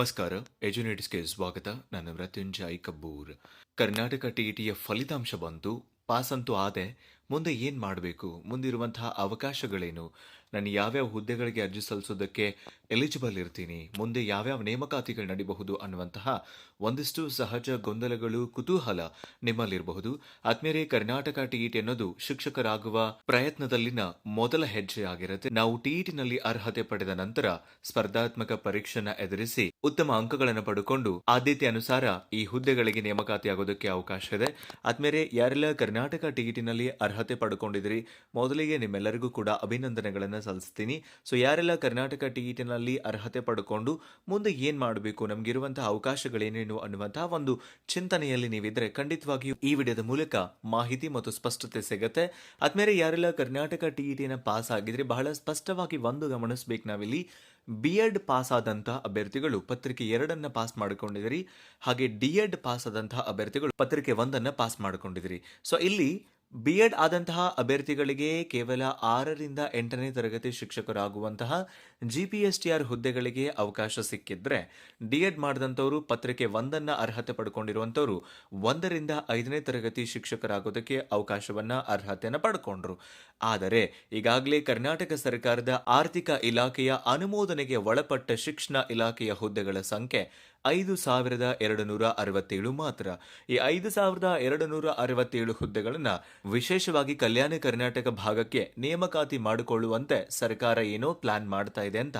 ನಮಸ್ಕಾರ. ಎಜುನೇಟ್ಸ್ಗೆ ಸ್ವಾಗತ. ನಾನು ಮೃತ್ಯುಂಜಯ್ ಕಬ್ಬೂರ್ ಕರ್ನಾಟಕ ಟಿಇಟಿಯ ಫಲಿತಾಂಶ ಬಂತು. ಪಾಸ್ ಅಂತೂ ಆದೆ. ಮುಂದೆ ಏನು ಮಾಡಬೇಕು? ಮುಂದಿರುವಂತಹ ಅವಕಾಶಗಳೇನು? ನಾನು ಯಾವ್ಯಾವ ಹುದ್ದೆಗಳಿಗೆ ಅರ್ಜಿ ಸಲ್ಲಿಸೋದಕ್ಕೆ ಎಲಿಜಿಬಲ್ ಇರ್ತೀನಿ, ಮುಂದೆ ಯಾವ್ಯಾವ ನೇಮಕಾತಿಗಳು ನಡಿಬಹುದು ಅನ್ನುವಂತಹ ಒಂದಿಷ್ಟು ಸಹಜ ಗೊಂದಲಗಳು, ಕುತೂಹಲ ನಿಮ್ಮಲ್ಲಿರಬಹುದು. ಆದ್ಮೇಲೆ ಕರ್ನಾಟಕ ಟಿಇಟಿ ಅನ್ನೋದು ಶಿಕ್ಷಕರಾಗುವ ಪ್ರಯತ್ನದಲ್ಲಿನ ಮೊದಲ ಹೆಜ್ಜೆ ಆಗಿರುತ್ತೆ. ನಾವು ಟಿಇಟಿನಲ್ಲಿ ಅರ್ಹತೆ ಪಡೆದ ನಂತರ ಸ್ಪರ್ಧಾತ್ಮಕ ಪರೀಕ್ಷೆನ ಎದುರಿಸಿ ಉತ್ತಮ ಅಂಕಗಳನ್ನು ಪಡ್ಕೊಂಡು ಆದ್ಯತೆ ಅನುಸಾರ ಈ ಹುದ್ದೆಗಳಿಗೆ ನೇಮಕಾತಿ ಆಗೋದಕ್ಕೆ ಅವಕಾಶ ಇದೆ. ಆದ್ಮೇಲೆ ಯಾರೆಲ್ಲ ಕರ್ನಾಟಕ ಟಿಇಟಿನಲ್ಲಿ ಅರ್ಹತೆ ಪಡ್ಕೊಂಡಿದ್ರಿ ಮೊದಲಿಗೆ ನಿಮ್ಮೆಲ್ಲರಿಗೂ ಕೂಡ ಅಭಿನಂದನೆಗಳನ್ನು ಸಲ್ಲಿಸ್ತೀನಿ. ಸೊ ಯಾರೆಲ್ಲ ಕರ್ನಾಟಕ ಟಿಕೆಟ್ನಲ್ಲಿ ಅರ್ಹತೆ ಪಡ್ಕೊಂಡು ಮುಂದೆ ಏನ್ ಮಾಡಬೇಕು? ನಮ್ಗಿರುವಂತಹ ಅವಕಾಶಗಳೇನೇನು ಅನ್ನುವಂತಹ ಒಂದು ಚಿಂತನೆಯಲ್ಲಿ ನೀವಿದ್ರೆ ಖಂಡಿತವಾಗಿಯೂ ಈ ವಿಡಿಯೋದ ಮೂಲಕ ಮಾಹಿತಿ ಮತ್ತು ಸ್ಪಷ್ಟತೆ ಸಿಗುತ್ತೆ. ಆದ್ಮೇಲೆ ಯಾರೆಲ್ಲ ಕರ್ನಾಟಕ ಟಿಇಟಿನ ಪಾಸ್ ಆಗಿದ್ರೆ ಬಹಳ ಸ್ಪಷ್ಟವಾಗಿ ಒಂದು ಗಮನಿಸ್ಬೇಕು ನಾವಿಲ್ಲಿ. ಬಿ ಎಡ್ ಪಾಸ್ ಆದಂತಹ ಅಭ್ಯರ್ಥಿಗಳು ಪತ್ರಿಕೆ ಎರಡನ್ನ ಪಾಸ್ ಮಾಡ್ಕೊಂಡಿದಿರಿ ಹಾಗೆ ಡಿ ಎಡ್ ಪಾಸ್ ಆದಂತಹ ಅಭ್ಯರ್ಥಿಗಳು ಪತ್ರಿಕೆ ಒಂದನ್ನ ಪಾಸ್ ಮಾಡ್ಕೊಂಡಿದಿರಿ ಸೊ ಇಲ್ಲಿ ಬಿ ಎಡ್ ಆದಂತಹ ಅಭ್ಯರ್ಥಿಗಳಿಗೆ ಕೇವಲ ಆರರಿಂದ ಎಂಟನೇ ತರಗತಿ ಶಿಕ್ಷಕರಾಗುವಂತಹ G P S T R ಹುದ್ದೆಗಳಿಗೆ ಅವಕಾಶ ಸಿಕ್ಕಿದ್ರೆ ಡಿ ಎಡ್ ಮಾಡಿದಂಥವರು ಪತ್ರಿಕೆ ಒಂದನ್ನು ಅರ್ಹತೆ ಪಡ್ಕೊಂಡಿರುವಂಥವರು ಒಂದರಿಂದ ಐದನೇ ತರಗತಿ ಶಿಕ್ಷಕರಾಗೋದಕ್ಕೆ ಅವಕಾಶವನ್ನ ಅರ್ಹತೆಯನ್ನು ಪಡ್ಕೊಂಡ್ರು. ಆದರೆ ಈಗಾಗಲೇ ಕರ್ನಾಟಕ ಸರ್ಕಾರದ ಆರ್ಥಿಕ ಇಲಾಖೆಯ ಅನುಮೋದನೆಗೆ ಒಳಪಟ್ಟ ಶಿಕ್ಷಣ ಇಲಾಖೆಯ ಹುದ್ದೆಗಳ ಸಂಖ್ಯೆ ಐದು ಸಾವಿರದ ಎರಡು ನೂರ ಅರವತ್ತೇಳು ಮಾತ್ರ. ಈ ಐದು ಸಾವಿರದ ಎರಡು ನೂರ ಅರವತ್ತೇಳು ಹುದ್ದೆಗಳನ್ನು ವಿಶೇಷವಾಗಿ ಕಲ್ಯಾಣ ಕರ್ನಾಟಕ ಭಾಗಕ್ಕೆ ನೇಮಕಾತಿ ಮಾಡಿಕೊಳ್ಳುವಂತೆ ಸರ್ಕಾರ ಏನೋ ಪ್ಲಾನ್ ಮಾಡ್ತಾ ಇದೆ ಅಂತ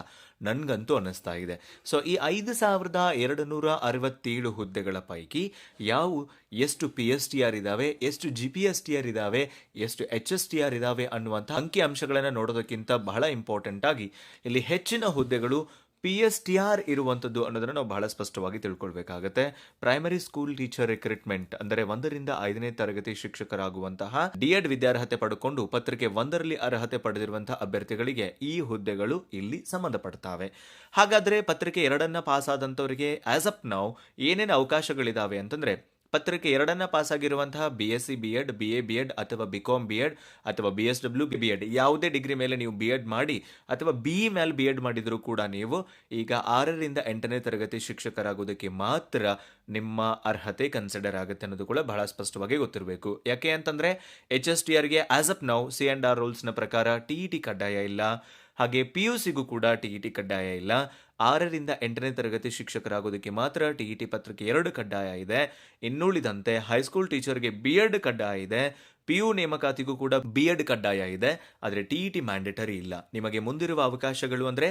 ನನಗಂತೂ ಅನ್ನಿಸ್ತಾ ಇದೆ. ಸೊ ಈ ಐದು ಸಾವಿರದ ಎರಡು ನೂರ ಅರವತ್ತೇಳು ಹುದ್ದೆಗಳ ಪೈಕಿ ಯಾವ ಎಷ್ಟು ಪಿ ಎಸ್ ಟಿ ಆರ್ ಇದಾವೆ, ಎಷ್ಟು G P S T R ಇದಾವೆ, ಎಷ್ಟು ಎಚ್ ಎಸ್ ಟಿ ಆರ್ ಇದಾವೆ ಅನ್ನುವಂಥ ಅಂಕಿ ಅಂಶಗಳನ್ನು ನೋಡೋದಕ್ಕಿಂತ ಬಹಳ ಇಂಪಾರ್ಟೆಂಟ್ ಆಗಿ ಇಲ್ಲಿ ಹೆಚ್ಚಿನ ಹುದ್ದೆಗಳು ಪಿ ಎಸ್ ಟಿ ಆರ್ ಇರುವಂಥದ್ದು ಅನ್ನೋದನ್ನು ನಾವು ಬಹಳ ಸ್ಪಷ್ಟವಾಗಿ ತಿಳ್ಕೊಳ್ಬೇಕಾಗತ್ತೆ. ಪ್ರೈಮರಿ ಸ್ಕೂಲ್ ಟೀಚರ್ ರಿಕ್ರೂಟ್ಮೆಂಟ್ ಅಂದರೆ ಒಂದರಿಂದ ಐದನೇ ತರಗತಿ ಶಿಕ್ಷಕರಾಗುವಂತಹ ಡಿ ಎಡ್ ವಿದ್ಯಾರ್ಹತೆ ಪಡ್ಕೊಂಡು ಪತ್ರಿಕೆ ಒಂದರಲ್ಲಿ ಅರ್ಹತೆ ಪಡೆದಿರುವಂತಹ ಅಭ್ಯರ್ಥಿಗಳಿಗೆ ಈ ಹುದ್ದೆಗಳು ಇಲ್ಲಿ ಸಂಬಂಧಪಡ್ತಾವೆ. ಹಾಗಾದರೆ ಪತ್ರಿಕೆ ಎರಡನ್ನ ಪಾಸ್ ಆದಂಥವರಿಗೆ ಆಸ್ ಅಪ್ ನಾವು ಏನೇನು ಅವಕಾಶಗಳಿದಾವೆ ಅಂತಂದ್ರೆ ಪತ್ರಿಕೆ ಎರಡನ್ನ ಪಾಸ್ ಆಗಿರುವಂತಹ B S C B Ed B A B Ed ಅಥವಾ ಬಿ ಕಾಮ್ ಬಿ ಎಡ್ ಅಥವಾ B S W B Ed ಯಾವುದೇ ಡಿಗ್ರಿ ಮೇಲೆ ನೀವು ಬಿ ಎಡ್ ಮಾಡಿ ಅಥವಾ ಬಿ ಇ ಮೇಲೆ ಬಿ ಎಡ್ ಮಾಡಿದರೂ ಕೂಡ ನೀವು ಈಗ ಆರರಿಂದ ಎಂಟನೇ ತರಗತಿ ಶಿಕ್ಷಕರಾಗೋದಕ್ಕೆ ಮಾತ್ರ ನಿಮ್ಮ ಅರ್ಹತೆ ಕನ್ಸಿಡರ್ ಆಗುತ್ತೆ ಅನ್ನೋದು ಕೂಡ ಬಹಳ ಸ್ಪಷ್ಟವಾಗಿ ಗೊತ್ತಿರಬೇಕು. ಯಾಕೆ ಅಂತಂದ್ರೆ H S T ಆರ್ಗೆ as of now C R ರೂಲ್ಸ್ನ ಪ್ರಕಾರ ಟಿ ಇ ಟಿ ಕಡ್ಡಾಯ ಇಲ್ಲ. ಹಾಗೆ ಪಿ ಯು ಸಿಗೂ ಕೂಡ ಟಿ ಇ ಟಿ ಕಡ್ಡಾಯ ಇಲ್ಲ. ಆರರಿಂದ ಎಂಟನೇ ತರಗತಿ ಶಿಕ್ಷಕರಾಗೋದಕ್ಕೆ ಮಾತ್ರ ಟಿ ಇ ಟಿ ಪತ್ರಿಕೆ ಎರಡು ಕಡ್ಡಾಯ ಇದೆ. ಇನ್ನುಳಿದಂತೆ ಹೈಸ್ಕೂಲ್ ಟೀಚರ್ಗೆ ಬಿ ಎಡ್ ಕಡ್ಡಾಯ ಇದೆ. ಪಿ ಯು ನೇಮಕಾತಿಗೂ ಕೂಡ ಬಿ ಎಡ್ ಕಡ್ಡಾಯ ಇದೆ. ಆದರೆ ಟಿ ಇ ಟಿ ಮ್ಯಾಂಡೇಟರಿ ಇಲ್ಲ. ನಿಮಗೆ ಮುಂದಿರುವ ಅವಕಾಶಗಳು ಅಂದರೆ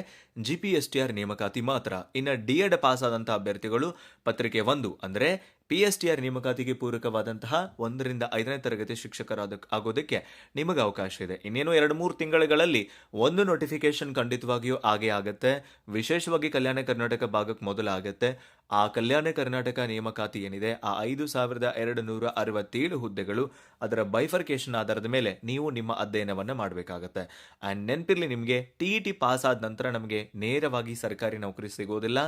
G P S T R ನೇಮಕಾತಿ ಮಾತ್ರ. ಇನ್ನು ಡಿ ಎಡ್ ಪಾಸ್ ಆದಂತಹ ಅಭ್ಯರ್ಥಿಗಳು ಪತ್ರಿಕೆ ಒಂದು ಅಂದರೆ ಪಿ ಎಸ್ ಟಿ ಆರ್ ನೇಮಕಾತಿಗೆ ಪೂರಕವಾದಂತಹ ಒಂದರಿಂದ ಐದನೇ ತರಗತಿ ಶಿಕ್ಷಕರಾದ ಆಗೋದಕ್ಕೆ ನಿಮಗೆ ಅವಕಾಶ ಇದೆ. ಇನ್ನೇನು ಎರಡು ಮೂರು ತಿಂಗಳುಗಳಲ್ಲಿ ಒಂದು ನೋಟಿಫಿಕೇಶನ್ ಖಂಡಿತವಾಗಿಯೂ ಆಗೇ ಆಗುತ್ತೆ. ವಿಶೇಷವಾಗಿ ಕಲ್ಯಾಣ ಕರ್ನಾಟಕ ಭಾಗಕ್ಕೆ ಮೊದಲಾಗುತ್ತೆ ಆ ಕಲ್ಯಾಣ ಕರ್ನಾಟಕ ನೇಮಕಾತಿ ಏನಿದೆ? ಆ ಐದು ಸಾವಿರದ ಎರಡು ನೂರ ಅರವತ್ತೇಳು ಹುದ್ದೆಗಳು ಅದರ ಬೈಫರ್ಕೇಶನ್ ಆಧಾರದ ಮೇಲೆ ನೀವು ನಿಮ್ಮ ಅಧ್ಯಯನವನ್ನು ಮಾಡಬೇಕಾಗತ್ತೆ. ಆ್ಯಂಡ್ ನೆನಪಿರ್ಲಿ ನಿಮಗೆ ಟಿ ಇ ಟಿ ಪಾಸ್ ಆದ ನಂತರ ನಮಗೆ ನೇರವಾಗಿ ಸರ್ಕಾರಿ ನೌಕರಿ ಸಿಗೋದಿಲ್ಲ.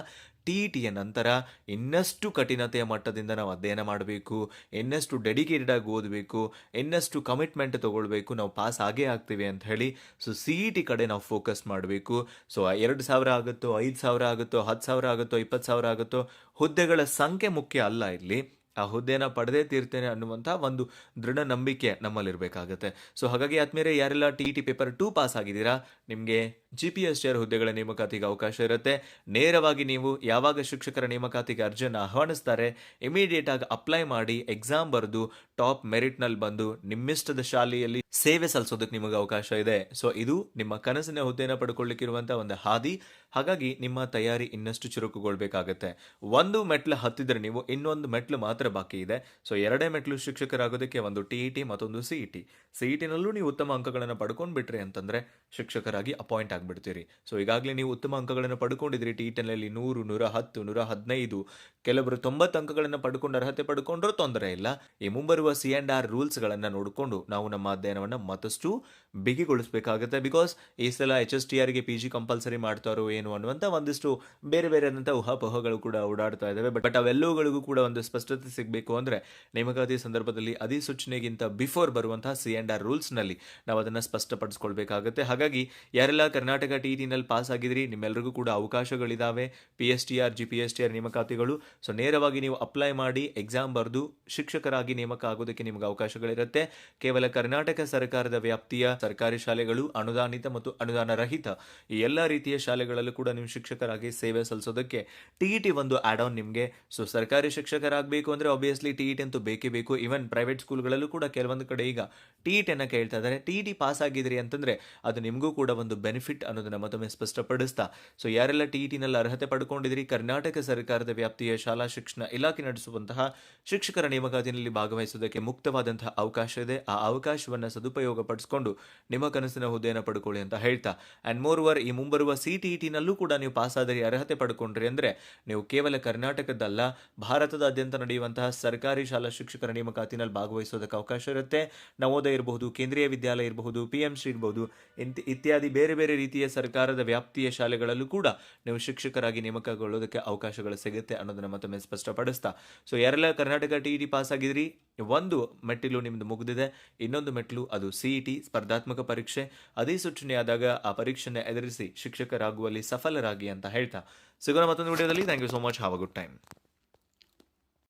ಟಿ ಇ ಟಿಯ ನಂತರ ಇನ್ನಷ್ಟು ಕಠಿಣತೆಯ ಮಟ್ಟದಿಂದ ನಾವು ಅಧ್ಯಯನ ಮಾಡಬೇಕು ಇನ್ನಷ್ಟು ಡೆಡಿಕೇಟೆಡ್ ಆಗಿ ಓದಬೇಕು ಇನ್ನಷ್ಟು ಕಮಿಟ್ಮೆಂಟ್ ತಗೊಳ್ಬೇಕು, ನಾವು ಪಾಸ್ ಆಗೇ ಆಗ್ತೀವಿ ಅಂತ ಹೇಳಿ ಸೊ ಸಿ ಇ ಟಿ ಕಡೆ ನಾವು ಫೋಕಸ್ ಮಾಡಬೇಕು. ಸೊ ಎರಡು ಸಾವಿರ ಆಗುತ್ತೋ, ಐದು ಸಾವಿರ ಆಗುತ್ತೋ, ಹತ್ತು ಸಾವಿರ ಆಗುತ್ತೋ, ಇಪ್ಪತ್ತು ಸಾವಿರ ಆಗುತ್ತೋ, ಹುದ್ದೆಗಳ ಸಂಖ್ಯೆ ಮುಖ್ಯ ಅಲ್ಲ ಇಲ್ಲಿ. ಆ ಹುದ್ದೆನ ಪಡೆದೇ ತೀರ್ತೇನೆ ಅನ್ನುವಂಥ ಒಂದು ದೃಢ ನಂಬಿಕೆ ನಮ್ಮಲ್ಲಿರಬೇಕಾಗತ್ತೆ. ಸೊ ಹಾಗಾಗಿ ಆದ್ಮೇಲೆ ಯಾರೆಲ್ಲ T T paper two pass ಆಗಿದ್ದೀರಾ, ನಿಮಗೆ ಜಿ ಪಿ ಎಸ್ ಚೇರ್ ಹುದ್ದೆಗಳ ನೇಮಕಾತಿಗೆ ಅವಕಾಶ ಇರುತ್ತೆ. ನೇರವಾಗಿ ನೀವು ಯಾವಾಗ ಶಿಕ್ಷಕರ ನೇಮಕಾತಿಗೆ ಅರ್ಜಿಯನ್ನು ಆಹ್ವಾನಿಸ್ತಾರೆ ಇಮಿಡಿಯೇಟ್ ಆಗಿ ಅಪ್ಲೈ ಮಾಡಿ ಎಕ್ಸಾಮ್ ಬರೆದು ಟಾಪ್ ಮೆರಿಟ್ನಲ್ಲಿ ಬಂದು, ನಿಮ್ಮಿಷ್ಟದ ಶಾಲೆಯಲ್ಲಿ ಸೇವೆ ಸಲ್ಲಿಸೋದಕ್ಕೆ ನಿಮಗೆ ಅವಕಾಶ ಇದೆ. ಸೊ ಇದು ನಿಮ್ಮ ಕನಸಿನ ಹುದ್ದೆನ ಪಡ್ಕೊಳ್ಳಿಕ್ಕಿರುವಂಥ ಒಂದು ಹಾದಿ. ಹಾಗಾಗಿ ನಿಮ್ಮ ತಯಾರಿ ಇನ್ನಷ್ಟು ಚುರುಕುಗೊಳ್ಬೇಕಾಗತ್ತೆ. ಒಂದು ಮೆಟ್ಲು ಹತ್ತಿದ್ರೆ ನೀವು ಇನ್ನೊಂದು ಮೆಟ್ಲು ಮಾತ್ರ ಬಾಕಿ ಇದೆ. ಸೊ ಎರಡೇ ಮೆಟ್ಲು ಶಿಕ್ಷಕರಾಗೋದಕ್ಕೆ ಒಂದು ಟಿ ಇ ಟಿ ಮತ್ತೊಂದು C E T C E ಟಿನಲ್ಲೂ ನೀವು ಉತ್ತಮ ಅಂಕಗಳನ್ನು ಪಡ್ಕೊಂಡು ಬಿಟ್ರಿ ಅಂತಂದ್ರೆ ಶಿಕ್ಷಕರಾಗಿ ಅಪಾಯಿಂಟ್ ಆಗಿಬಿಡ್ತೀರಿ. ಸೊ ಈಗಾಗಲೇ ನೀವು ಉತ್ತಮ ಅಂಕಗಳನ್ನು ಪಡ್ಕೊಂಡಿದ್ರಿ. ಟಿ ಇ ಟಿನಲ್ಲಿ ನೂರು, ನೂರ ಹತ್ತು, ನೂರ ಹದಿನೈದು ಕೆಲವರು ತೊಂಬತ್ತು ಅಂಕಗಳನ್ನು ಪಡ್ಕೊಂಡು ಅರ್ಹತೆ ಪಡ್ಕೊಂಡ್ರೂ ತೊಂದರೆ ಇಲ್ಲ. ಈ ಮುಂಬರುವ ಸಿ ಆ್ಯಂಡ್ ಆರ್ ರೂಲ್ಸ್ಗಳನ್ನು ನೋಡಿಕೊಂಡು ನಾವು ನಮ್ಮ ಅಧ್ಯಯನವನ್ನು ಮತ್ತಷ್ಟು ಬಿಗಿಗೊಳಿಸಬೇಕಾಗುತ್ತೆ. ಬಿಕಾಸ್ ಈ ಸಲ ಎಚ್ ಎಸ್ ಟಿ ಆರ್ಗೆ ಪಿ ಜಿ ಕಂಪಲ್ಸರಿ ಮಾಡ್ತಾರೋ ಏನು ಅನ್ನುವಂಥ ಒಂದಿಷ್ಟು ಬೇರೆ ಬೇರೆ ಆದಂಥ ಊಹಾಪೋಹಗಳು ಕೂಡ ಓಡಾಡ್ತಾ ಇದ್ದಾವೆ ಬಟ್ ಅವೆಲ್ಲವುಗಳಿಗೂ ಕೂಡ ಒಂದು ಸ್ಪಷ್ಟತೆ ಸಿಗಬೇಕು ಅಂದರೆ ನೇಮಕಾತಿ ಸಂದರ್ಭದಲ್ಲಿ ಅಧಿಸೂಚನೆಗಿಂತ ಬಿಫೋರ್ ಬರುವಂತಹ ಸಿ ಆ್ಯಂಡ್ ಆರ್ ರೂಲ್ಸ್ನಲ್ಲಿ ನಾವು ಅದನ್ನು ಸ್ಪಷ್ಟಪಡಿಸ್ಕೊಳ್ಬೇಕಾಗುತ್ತೆ. ಹಾಗಾಗಿ ಯಾರೆಲ್ಲ ಕರ್ನಾಟಕ ಟಿ ಟಿನಲ್ಲಿ ಪಾಸ್ ಆಗಿದ್ರಿ ನಿಮ್ಮೆಲ್ಲರಿಗೂ ಕೂಡ ಅವಕಾಶಗಳಿದ್ದಾವೆ P S T R G P S T R ನೇಮಕಾತಿಗಳು so ನೇರವಾಗಿ ನೀವು ಅಪ್ಲೈ ಮಾಡಿ ಎಕ್ಸಾಮ್ ಬರೆದು ಶಿಕ್ಷಕರಾಗಿ ನೇಮಕ ಆಗೋದಕ್ಕೆ ನಿಮಗೆ ಅವಕಾಶಗಳಿರುತ್ತೆ. ಕೇವಲ ಕರ್ನಾಟಕ ಸರ್ಕಾರದ ವ್ಯಾಪ್ತಿಯ ಸರ್ಕಾರಿ ಶಾಲೆಗಳು ಅನುದಾನಿತ ಮತ್ತು ಅನುದಾನ ರಹಿತ ಈ ಎಲ್ಲ ರೀತಿಯ ಶಾಲೆಗಳಲ್ಲೂ ಕೂಡ ನೀವು ಶಿಕ್ಷಕರಾಗಿ ಸೇವೆ ಸಲ್ಲಿಸೋದಕ್ಕೆ ಟಿ ಇ ಟಿ ಒಂದು ಆಡ್ ಆನ್ ನಿಮಗೆ. ಸೊ ಸರ್ಕಾರಿ ಶಿಕ್ಷಕರಾಗಬೇಕು ಅಂದರೆ ಆಬ್ವಿಯಸ್ಲಿ ಟಿ ಇ ಟಿ ಅಂತೂ ಬೇಕೇ ಬೇಕು. ಈವನ್ ಪ್ರೈವೇಟ್ ಸ್ಕೂಲ್ಗಳಲ್ಲೂ ಕೂಡ ಕೆಲವೊಂದು ಕಡೆ ಈಗ ಟಿ ಇ ಟಿಯನ್ನು ಕೇಳ್ತಾ ಇದ್ದಾರೆ. ಟಿ ಇ ಟಿ ಪಾಸ್ ಆಗಿದ್ರಿ ಅಂತಂದರೆ ಅದು ನಿಮಗೂ ಕೂಡ ಒಂದು ಬೆನಿಫಿಟ್ ಅನ್ನೋದನ್ನು ಮತ್ತೊಮ್ಮೆ ಸ್ಪಷ್ಟಪಡಿಸ್ತಾ. ಸೊ ಯಾರೆಲ್ಲ ಟಿ ಇ ಟಿನಲ್ಲಿ ಅರ್ಹತೆ ಪಡ್ಕೊಂಡಿದ್ರಿ? ಕರ್ನಾಟಕ ಸರ್ಕಾರದ ವ್ಯಾಪ್ತಿಯ ಶಾಲಾ ಶಿಕ್ಷಣ ಇಲಾಖೆ ನಡೆಸುವಂತಹ ಶಿಕ್ಷಕರ ನೇಮಕಾತಿನಲ್ಲಿ ಭಾಗವಹಿಸುವುದಕ್ಕೆ ಮುಕ್ತವಾದಂತಹ ಅವಕಾಶ ಇದೆ. ಆ ಅವಕಾಶವನ್ನು ಸದುಪಯೋಗ ಪಡಿಸಿಕೊಂಡು ನಿಮ್ಮ ಕನಸಿನ ಹುದ್ದೆಯನ್ನು ಪಡ್ಕೊಳ್ಳಿ ಅಂತ ಹೇಳ್ತಾ. ಆ್ಯಂಡ್ ಮೋರ್ ಓವರ್ ಈ ಮುಂಬರುವ ಸಿ ಟಿ ಟಿನಲ್ಲೂ ಕೂಡ ನೀವು ಪಾಸ್ ಅರ್ಹತೆ ಪಡ್ಕೊಂಡ್ರಿ ಅಂದರೆ ನೀವು ಕೇವಲ ಕರ್ನಾಟಕದಲ್ಲ, ಭಾರತದಾದ್ಯಂತ ನಡೆಯುವಂತಹ ಸರ್ಕಾರಿ ಶಾಲಾ ಶಿಕ್ಷಕರ ನೇಮಕಾತಿನಲ್ಲಿ ಭಾಗವಹಿಸೋದಕ್ಕೆ ಅವಕಾಶ ಇರುತ್ತೆ. ನವೋದಯ ಇರಬಹುದು, ಕೇಂದ್ರೀಯ ವಿದ್ಯಾಲಯ ಇರಬಹುದು ಪಿ ಎಂ ಸಿ ಇರಬಹುದು ಇತ್ಯಾದಿ ಬೇರೆ ಬೇರೆ ರೀತಿಯ ಸರ್ಕಾರದ ವ್ಯಾಪ್ತಿಯ ಶಾಲೆಗಳಲ್ಲೂ ಕೂಡ ನೀವು ಶಿಕ್ಷಕರಾಗಿ ನೇಮಕಗೊಳ್ಳೋದಕ್ಕೆ ಅವಕಾಶಗಳು ಸಿಗುತ್ತೆ ಅನ್ನೋದನ್ನ ಮತ್ತೊಮ್ಮೆ ಸ್ಪಷ್ಟಪಡಿಸ್ತಾ. ಸೊ ಯಾರೆಲ್ಲ ಕರ್ನಾಟಕ ಟಿ ಟಿ ಪಾಸ್ ಆಗಿದ್ರಿ? ಒಂದು ಮೆಟ್ಟಿಲು ನಿಮ್ದು ಮುಗಿದಿದೆ. ಇನ್ನೊಂದು ಮೆಟ್ಟಿಲು, ಅದು ಸಿಇಟಿ ಇ ಟಿ ಸ್ಪರ್ಧಾತ್ಮಕ ಪರೀಕ್ಷೆ. ಅಧಿಸೂಚನೆಯಾದಾಗ ಆ ಪರೀಕ್ಷೆನ ಎದುರಿಸಿ ಶಿಕ್ಷಕರಾಗುವಲ್ಲಿ ಸಫಲರಾಗಿ ಅಂತ ಹೇಳ್ತಾ. ಸಿಗೋಣ ಮತ್ತೊಂದು ವಿಡಿಯೋದಲ್ಲಿ. Thank you so much have a good time